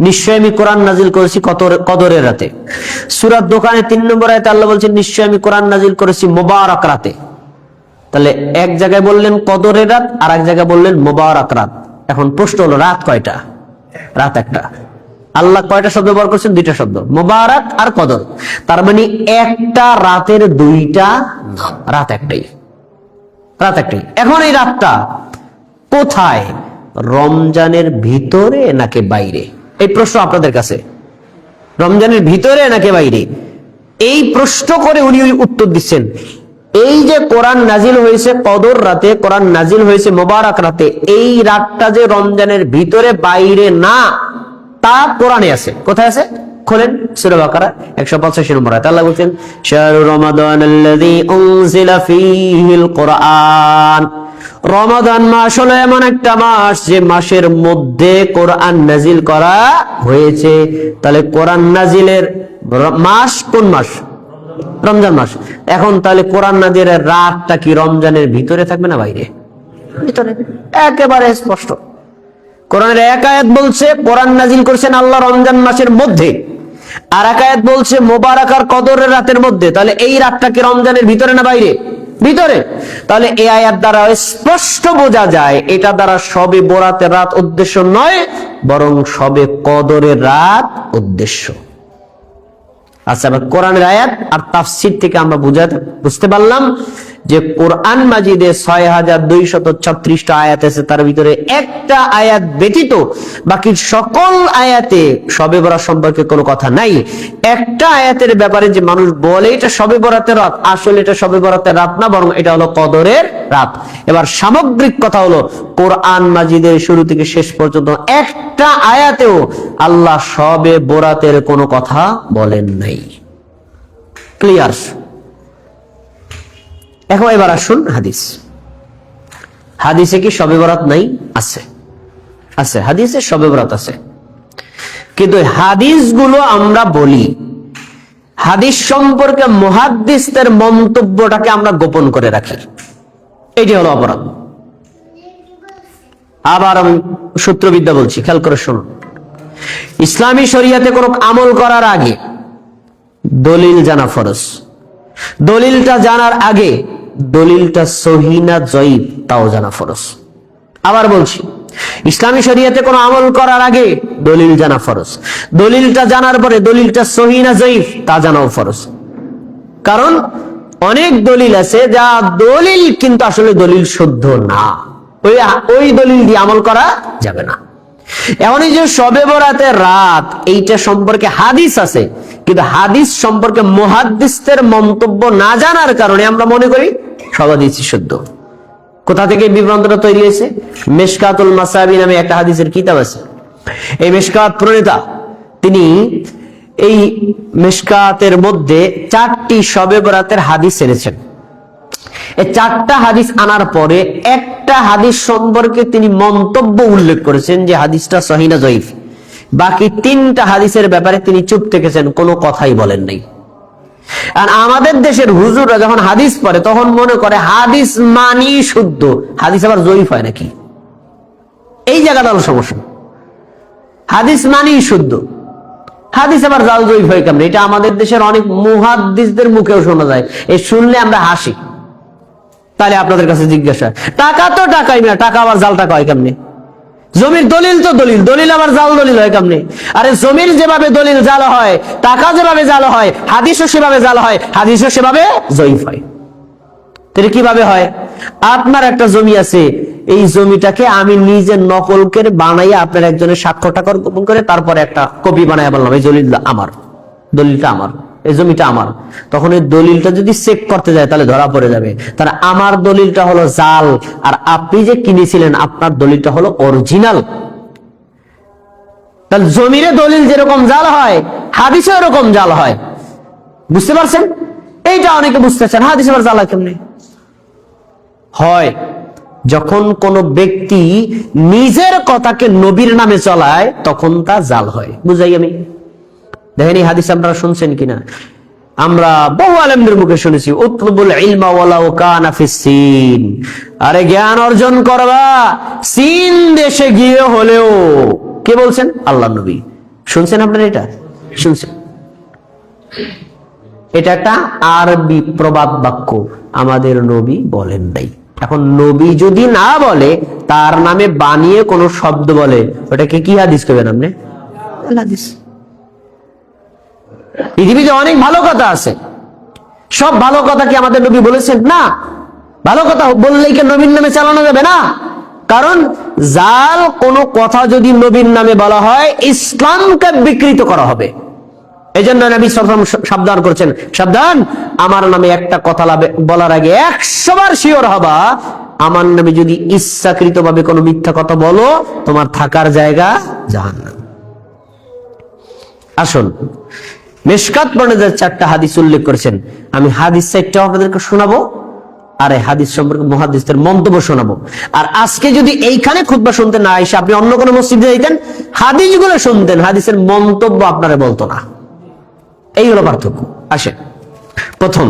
নিশ্চয় আমি কোরআন নাজিল করেছি কদরের রাতে। সুরাত দোকানে তিন নম্বর আয়তে আল্লাহ বলছেন নিশ্চয় আমি কোরআন নাজিল করেছি মোবারক রাতে। তাহলে এক জায়গায় বললেন কদরের রাত, আর এক জায়গায় বললেন মোবারক রাত। এখন প্রশ্ন হলো, রাত কয়টা? রাত একটা। আল্লাহ কয়টা শব্দ ব্যবহার করছেন? দুইটা শব্দ। মোবারক আর কদর। তার মানে একটা রাতের দুইটা রাত একটাই। রাত একটাই। এখন এই রাতটা কোথায়? রমজানের ভিতরে নাকি বাইরে? এই প্রশ্ন আপনাদের কাছে। রমজানের ভিতরে নাকি বাইরে? এই প্রশ্ন করে উনি উত্তর দিচ্ছেন। এই যে কোরআন নাজিল হয়েছে কদর রাতে, কোরআন নাজিল হয়েছে মোবারক রাতে, এই রাতটা যে রমজানের ভিতরে বাইরে না, তা কোরআনে আছে। কোথায় আছে? খোলেন সূরা বাকারা 185 নম্বর আয়াত। আল্লাহ বলছেন, শাহরু রমাদান কোরআন। রমাদান মাস হলো এমন একটা মাস যে মাসের মধ্যে কোরআন নাজিল করা হয়েছে। তাহলে কোরআন নাজিলের মাস কোন মাস? রমজান মাস। এখন তাহলে কোরআন নাজিলের রাতটা কি রমজানের ভিতরে থাকবে না বাইরে? ভিতরে। একেবারে স্পষ্ট। কোরআনের এক আয়াত বলছে কোরআন নাজিল করছেন আল্লাহ রমজান মাসের মধ্যে। আর এক আয়াত বলছে মোবারক আর কদরের রাতের মধ্যে। তাহলে এই রাতটা কি রমজানের ভিতরে না বাইরে? ভিতরে। তাহলে এ আয়াত দ্বারা স্পষ্ট বোঝা যায়, এটা দ্বারা সবে বোরাতে রাত উদ্দেশ্য নয়, বরং সবে কদরের রাত উদ্দেশ্য। আচ্ছা এবার কোরআনের আয়াত আর তাফসির থেকে আমরা বুঝাতে বুঝতে পারলাম। যে কোরআন মাজিদে ছয় হাজার দুইশত ছত্রিশটা আয়াত আছে, তার ভিতরে একটা আয়াত ব্যতীত বাকি সকল আয়াতে সবে বরাত সম্পর্কে কোনো কথা নাই। একটা আয়াতের ব্যাপারে যে মানুষ বলে, এটা সবে বরাতের রাত। আসলে এটা সবে বরাতের রাত না, বরং এটা হলো কদরের রাত। এবার সামগ্রিক কথা হলো, কোরআন মাজিদের শুরু থেকে শেষ পর্যন্ত একটা আয়াতেও আল্লাহ সবে বোরাতের কোনো কথা বলেন নাই। ক্লিয়ার এখন এবার আসুন হাদিস। হাদিসে কি সবে বরাত নাই? আছে। আছে, হাদিসে সবে বরাত আছে। কিন্তু হাদিসগুলো আমরা বলি। হাদিস সম্পর্কে মহাদ্দিসদের মন্তব্যটাকে আমরা গোপন করে রাখি। এটি হলো অপরাধ। আবার আমি সূত্রবিদ্যা বলছি, খেয়াল করে শুনুন। ইসলামী শরিয়াতে কোনো আমল করার আগে দলিল জানা ফরজ। দলিলটা জানার আগে দলিলটা সহিনা জয়ীব, তাও জানা ফরজ। আবার বলছি, ইসলামী শরিয়াতে কোনো আমল করার আগে দলিল জানা ফরজ। দলিলটা জানার পরে দলিলটা সহিনা জয়ীব, তা জানাও ফরজ। কারণ অনেক দলিল আছে যা দলিল কিন্তু আসলে দলিল শুদ্ধ না। ওই ওই দলিল দিয়ে আমল করা যাবে না। এমন এই যে সবে বরাতের রাত, এইটা সম্পর্কে হাদিস আছে। কিন্তু হাদিস সম্পর্কে মহাদ্দিসদের মন্তব্য না জানার কারণে আমরা মনে করি সবাদিসই শুদ্ধ। কোথা থেকে বিভ্রান্তটা তৈরি হয়েছে? মেশকাতুল মাসাবি নামে একটা হাদিসের কিতাব আছে। এই মেশকাত প্রণেতা, তিনি এই মেশকাতের মধ্যে চারটি শবে বরাতের হাদিস এনেছেন। এই চারটা হাদিস আনার পরে একটা হাদিস সম্পর্কে তিনি মন্তব্য উল্লেখ করেছেন যে হাদিসটা সহিনা জয়ীফ। বাকি তিনটা হাদিসের ব্যাপারে তিনি চুপ থেকেছেন, কোনো কথাই বলেন নাই। আর আমাদের দেশের হুজুররা যখন হাদিস পড়ে, তখন মনে করে হাদিস মানি শুদ্ধ। হাদিস আবার জয়ীফ হয় নাকি? এই জায়গাটা হলো সমস্যা। হাদিস মানি শুদ্ধ। হাদিস আবার জাল জয়ীফ হয় কেমন? এটা আমাদের দেশের অনেক মুহাদ্দিসদের মুখেও শোনা যায়। এ শুনলে আমরা হাসি। তাহলে আপনাদের কাছে জিজ্ঞাসা, টাকা তো টাকাই না, টাকা আবার জাল টাকা হয় কেমনে? জমির দলিল তো দলিল দলিল আবার জাল দলিল হয় কেমনে? আরে জমির যেভাবে দলিল জাল হয়, টাকা যেভাবে জাল হয়, হাদিসও সেভাবে জাল হয়, হাদিসও সেভাবে জয়ীফ হয়। তাহলে কীভাবে হয়? আপনার একটা জমি আছে, এই জমিটাকে আমি নিজে নকল করে বানাইয়া আপনার একজনের স্বাক্ষর গোপন করে, তারপরে একটা কপি বানাই বললাম, এই দলিলটা আমার দলিলটা আমার। এই জমিটা আমার। তখন এই দলিলটা যদি চেক করতে যায়, তাহলে ধরা পড়ে যাবে। তাহলে আমার দলিলটা হলো জাল, আর আপনি যে কিনেছিলেন, আপনার দলিলটা হলো অরিজিনাল তাহলে জমিরে দলিল যেরকম জাল হয়, হাদিসে এরকম জাল হয়। বুঝতে পারছেন? এইটা অনেকে বুঝতেছেন, হাদিসে আবার জাল হয় কেমনে? হয়, যখন কোন ব্যক্তি নিজের কথাকে নবীর নামে চলায়, তখন তা জাল হয়। বুঝাই আমি। দেখেন এই হাদিস আপনারা শুনছেন কিনা? আমরা বহু আলেমদের মুখে শুনেছি, উতলুবুল ইলমা সিন। আরে জ্ঞান অর্জন করবা, সিন দেশে গিয়ে হলেও। কে বলছেন? আল্লাহ নবী। শুনছেন আপনারা এটা? শুনছেন? এটা একটা আরবি প্রবাদ বাক্য, আমাদের নবী বলেন নাই। এখন নবী যদি না বলে, তার নামে বানিয়ে কোন শব্দ বলে, ওটাকে কি হাদিস করবেন আপনি? হাদিস। পৃথিবীতে অনেক ভালো কথা আছে। সব ভালো কথা কি আমাদের নবী বলেছেন? না। ভালো কথা বললেই কি নবীর নামে চালানো যাবে না? কারণ জাল কোনো কথা যদি নবীর নামে বলা হয়, ইসলামকে বিকৃত করা হবে। এই জন্য নবী সরসম সাবধান করছেন। সাবধান, আমার নামে একটা কথা বলার আগে একশোবার শিওর হবা, আমার নামে যদি ইচ্ছাকৃত ভাবে কোনো মিথ্যা কথা বলো, তোমার থাকার জায়গা জাহান্নাম। আসুন মেশকাত বর্ণের চারটা হাদিস উল্লেখ করেছেন। আমি হাদিস সাইডটাও আপনাদেরকে শোনাবো, আর এই হাদিস সম্পর্কে মহাদিসদের মন্তব্য শোনাবো। আর আজকে যদি এইখানে খুতবা শুনতে না এসে আপনি অন্য কোনো মসজিদে যাইতেন, হাদিসগুলো শুনতেন, হাদিসের মন্তব্য আপনারা বলতো না। এই হলো পার্থক্য। আসেন। প্রথম